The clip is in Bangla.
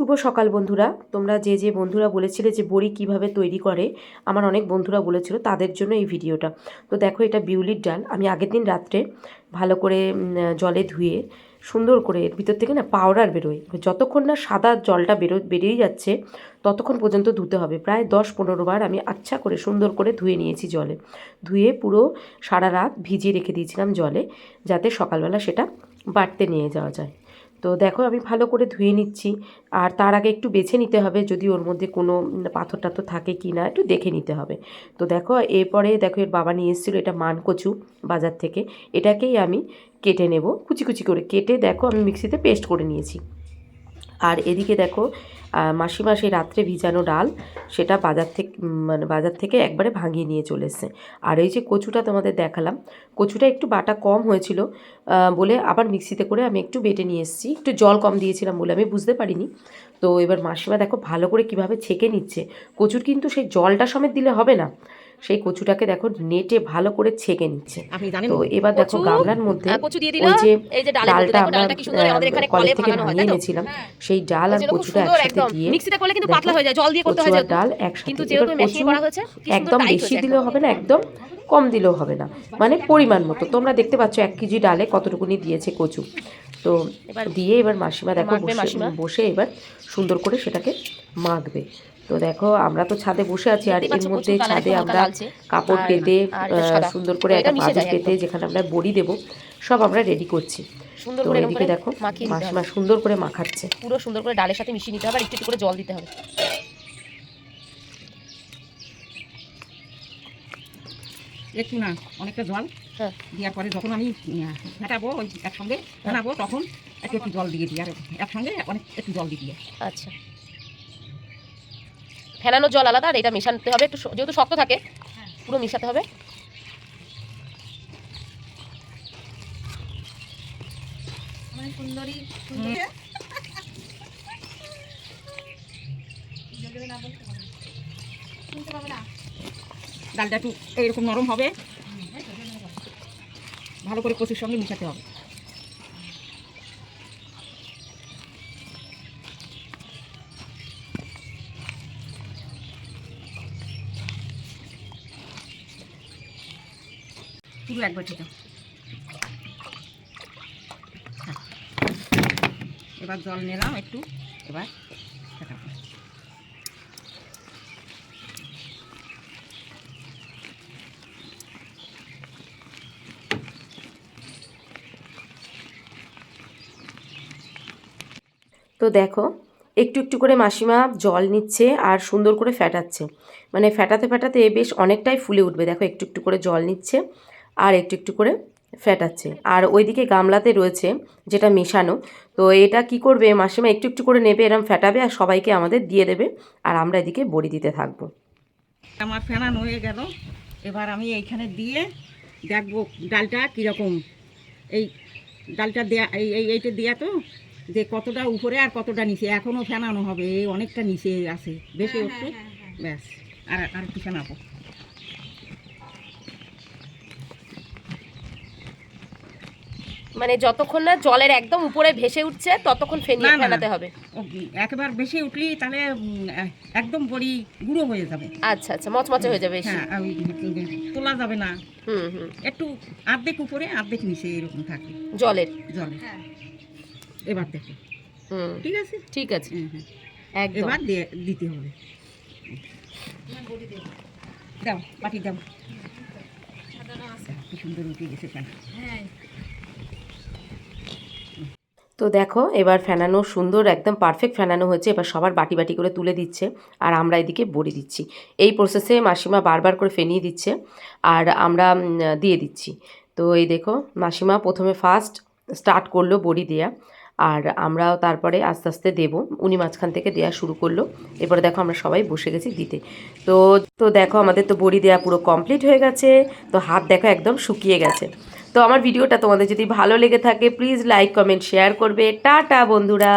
শুভ সকাল বন্ধুরা। তোমরা যে যে বন্ধুরা বলেছিলে যে বড়ি কীভাবে তৈরি করে, আমার অনেক বন্ধুরা বলেছিল তাদের জন্য এই ভিডিওটা। তো দেখো এটা বিউলির ডাল। আমি আগের দিন রাত্রে ভালো করে জলে ধুয়ে সুন্দর করে এর ভিতর থেকে না পাউডার বেরোয়। যতক্ষণ না সাদা জলটা বেরো, বেরিয়ে যাচ্ছে, ততক্ষণ পর্যন্ত ধুতে হবে। প্রায় দশ পনেরো বার আমি আচ্ছা করে সুন্দর করে ধুয়ে নিয়েছি জলে। ধুয়ে পুরো সারা রাত ভিজিয়ে রেখে দিয়েছিলাম জলে, যাতে সকালবেলা সেটা বাড়তে নিয়ে যাওয়া যায়। তো দেখো আমি ভালো করে ধুয়ে নিচ্ছি। আর তার আগে একটু বেছে নিতে হবে যদি ওর মধ্যে কোনো পাথর টাথর থাকে কি না, একটু দেখে নিতে হবে। তো দেখো, এরপরে দেখো এর বাবা নিয়ে এসেছিল এটা মানকচু বাজার থেকে। এটাকেই আমি কেটে নেব, কুচি কুচি করে। কেটে দেখো আমি মিক্সিতে পেস্ট করে নিয়েছি। আর এদিকে দেখো আহ, মাসিমা সেই রাত্রে ভিজানো ডাল সেটা বাজার থেকে মানে বাজার থেকে একবারে ভাঙিয়ে নিয়ে চলে এসছে। আর এই যে কচুটা তোমাদের দেখালাম কচুটা একটু বাটা কম হয়েছিল বলে আবার মিক্সিতে করে আমি একটু বেটে নিয়ে এসেছি। একটু জল কম দিয়েছিলাম বলে আমি বুঝতে পারিনি। তো এবার মাসিমা দেখো ভালো করে কীভাবে ছেঁকে নিচ্ছে। কচুর কিন্তু সেই জলটা সমেত দিলে হবে না। সেই কচুটাকে দেখো নেটে ভালো করে ছেঁকে নিচ্ছে। তো এবার দেখো গামলার মধ্যে ওই যে ডালটা আমরা কলের থেকে হয় ভাঙিয়ে এনেছিলাম সেই ডাল আর কচুটা একসাথে একদম। দিয়ে মিক্সিতে করলে কিন্তু পাতলা হয়ে যায় জল দিয়ে করতে হয় ডাল একসাথে এবার কচু একদম বেশি দিলেও হবে না একদম কম দিলেও হবে না। মানে পরিমাণ মতো। তোমরা দেখতে পাচ্ছ এক কেজি ডালে কতটুকুনি দিয়েছে কচু। তো দিয়ে এবার মাসিমা দেখো। বসে এবার সুন্দর করে সেটাকে মাখবে। তো দেখো আমরা তো ছাদে বসে আছি আর এর মধ্যে ছাদে আমরা কাপড় পেতে। সুন্দর করে একটা যায় পেতে যেখানে আমরা বড়ি দেবো সব আমরা রেডি করছি। সুন্দর করে এদিকে দেখো মাসিমা সুন্দর করে মাখাচ্ছে। পুরো সুন্দর করে ডালের সাথে মিশিয়ে নিতে হবে আর একটু একটু করে জল দিতে হবে। একটু না অনেকটা জল হ্যাঁ। দেওয়ার পরে যখন আমি ফেটাবো ওই একসঙ্গে ফেটাবো তখন একটু একটু জল দিয়ে দিই আর একসঙ্গে অনেক একটু জল দিয়ে দিই। আচ্ছা। ফেনানো জল আলাদা আর এটা মেশাতে হবে। একটু যেহেতু শক্ত থাকে পুরো মিশাতে হবে। ডালটা একটু এইরকম নরম হবে। ভালো করে কচুর সঙ্গে মিশাতে হবে। পুরো একবার ঠিক এবার জল নিলাম একটু, এবার। তো দেখো, একটু একটু করে মাসিমা জল নিচ্ছে আর সুন্দর করে ফ্যাটাচ্ছে মানে ফ্যাটাতে ফ্যাটাতে বেশ অনেকটাই ফুলে উঠবে। দেখো, একটু একটু করে জল নিচ্ছে। আর একটু একটু করে ফেটাচ্ছে। আর ওইদিকে গামলাতে রয়েছে যেটা মেশানো তো এটা কি করবে মাসে মাসিমা? একটু একটু করে নেবে এরম ফেটাবে আর সবাইকে আমাদের দিয়ে দেবে। আর আমরা এদিকে বড়ি দিতে থাকব। আমার ফেনানো হয়ে গেল। এবার আমি এইখানে দিয়ে দেখব ডালটা কীরকম। এই ডালটা দেয়া এই এই এইটা দেয়া তো যে কতটা উপরে আর কতটা নিচে। এখনও ফেনানো হবে এই অনেকটা নিচে আছে। বেশি একটু। ব্যাস আর আর একটু ফেনাবো। মানে যতক্ষণ না জলের একদম উপরে ভেসে উঠছে ততক্ষণ ফেনিয়ে না। হবে। একবার বেশি উঠলি তাহলে একদম বড়ি গুঁড়ো হয়ে যাবে। আচ্ছা আচ্ছা মচমচে হয়ে যাবে হ্যাঁ তোলা যাবে না। হুম হুম। একটু আর্ধেক উপরে আর্ধেক নিচে এরকম থাকে। জলের। জলে এবার দেখো। হুম। ঠিক আছে? ঠিক আছে। হ্যাঁ হ্যাঁ। একদম। এবার দিতে হবে। দাও পাটি দাও। কি সুন্দর উঠে গেছে। ফ্যান তো দেখো, এবার ফেনানো সুন্দর, একদম পারফেক্ট ফেনানো হয়েছে। এবার সবার বাটি বাটি করে তুলে দিচ্ছে আর আমরা এদিকে বড়ি দিচ্ছি। এই প্রসেসে মাসিমা বারবার করে ফেনিয়ে দিচ্ছে আর আমরা দিয়ে দিচ্ছি। তো এই দেখো, মাসিমা প্রথমে ফার্স্ট স্টার্ট করল বড়ি দেয়া আর আমরাও তারপরে আস্তে আস্তে দেবো। উনি মাঝখান থেকে দেওয়া শুরু করল। এবারে দেখো আমরা সবাই বসে গেছি দিতে। তো তো দেখো আমাদের তো বড়ি দেওয়া পুরো কমপ্লিট হয়ে গেছে। তো হাত দেখো একদম শুকিয়ে গেছে। তো আমার ভিডিওটা তোমাদের যদি ভালো লেগে থাকে প্লিজ লাইক কমেন্ট শেয়ার করবে। টাটা, বন্ধুরা।